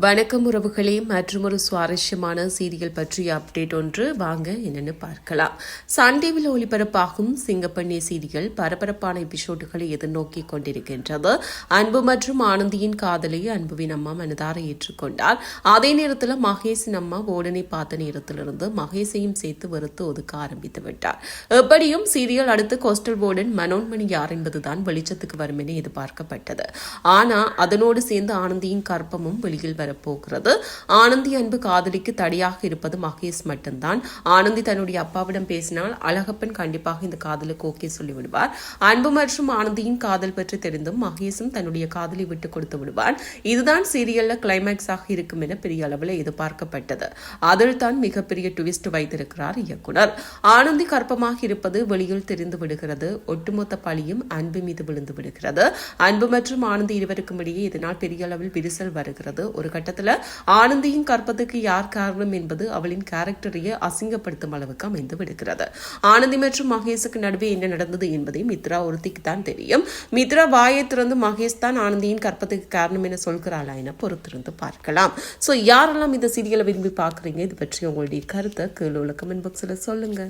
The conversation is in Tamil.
வணக்கம் உறவுகளே மற்றும் ஒரு சுவாரஸ்யமான சீரியல் பற்றிய அப்டேட் ஒன்று. வாங்க என்னென்னு பார்க்கலாம். சன் டிவியில் ஒளிபரப்பாகும் சிங்கப்பண்ணி சீரியல் பரபரப்பான எபிசோடுகளை எதிர்நோக்கி கொண்டிருக்கின்றது. அன்பு மற்றும் ஆனந்தியின் காதலை அன்புவின் அம்மா மனதார ஏற்றுக்கொண்டார். அதே நேரத்தில் மகேஷின் அம்மா ஓடனை பார்த்த நேரத்திலிருந்து மகேஷையும் சேர்த்து வெறுத்து ஒதுக்க ஆரம்பித்து விட்டார். எப்படியும் சீரியல் அடுத்து கோஸ்டல் போர்டன் மனோன்மணி யார் என்பதுதான் வெளிச்சத்துக்கு வரும் என எதிர்பார்க்கப்பட்டது. ஆனால் அதனோடு சேர்ந்து ஆனந்தியின் கற்பமும் வெளியில் வரப்போகிறது. ஆனந்தி அன்பு காதலிக்கு தடையாக இருப்பது மகேஷ் மட்டும்தான். ஆனந்தி தன்னுடைய அப்பாவிடம் பேசினால் அழகப்பன் கண்டிப்பாக இந்த காதலுக்கு ஓகே சொல்லிவிடுவார். அன்பு மற்றும் ஆனந்தியின் காதல் பற்றி தெரிந்தும் மகேஷும் தன்னுடைய காதலை விட்டு கொடுத்து விடுவார். இதுதான் சீரியல்ல கிளைமேக்ஸாக இருக்கும் என பெரிய அளவில் எதிர்பார்க்கப்பட்டது. அதில் தான் மிகப்பெரிய ட்விஸ்ட் வைத்திருக்கிறார் இயக்குனர். ஆனந்தி கற்பமாக இருப்பது வெளியில் தெரிந்து விடுகிறது. ஒட்டுமொத்த பழியும் அன்பு மீது விழுந்து விடுகிறது. அன்பு மற்றும் ஆனந்தி இருவருக்கும் இடையே இதனால் பெரிய அளவில் விரிசல் வருகிறது. ஒரு கட்டத்தில் ஆனந்தியின் கற்பத்துக்கு யார் காரணம் என்பது அவளின் கேரக்டரையே அசிங்கப்படுத்தும் அளவுக்கு அமைந்து விடுகிறது. ஆனந்தி மற்றும் மகேஷுக்கு நடுவே என்ன நடந்தது என்பதை மித்ரா ஒருத்திக்கு தான் தெரியும். மித்ரா வாயை திறந்து மகேஷ் தான் ஆனந்தியின் கற்பத்துக்கு காரணம் என சொல்கிறாளா என பொறுத்திருந்து பார்க்கலாம். ஸோ யாரெல்லாம் இந்த சீரியலை விரும்பி பார்க்குறீங்க? இது பற்றி உங்களுடைய கருத்தை கீழே உள்ள கமெண்ட் பாக்ஸில் சொல்லுங்க.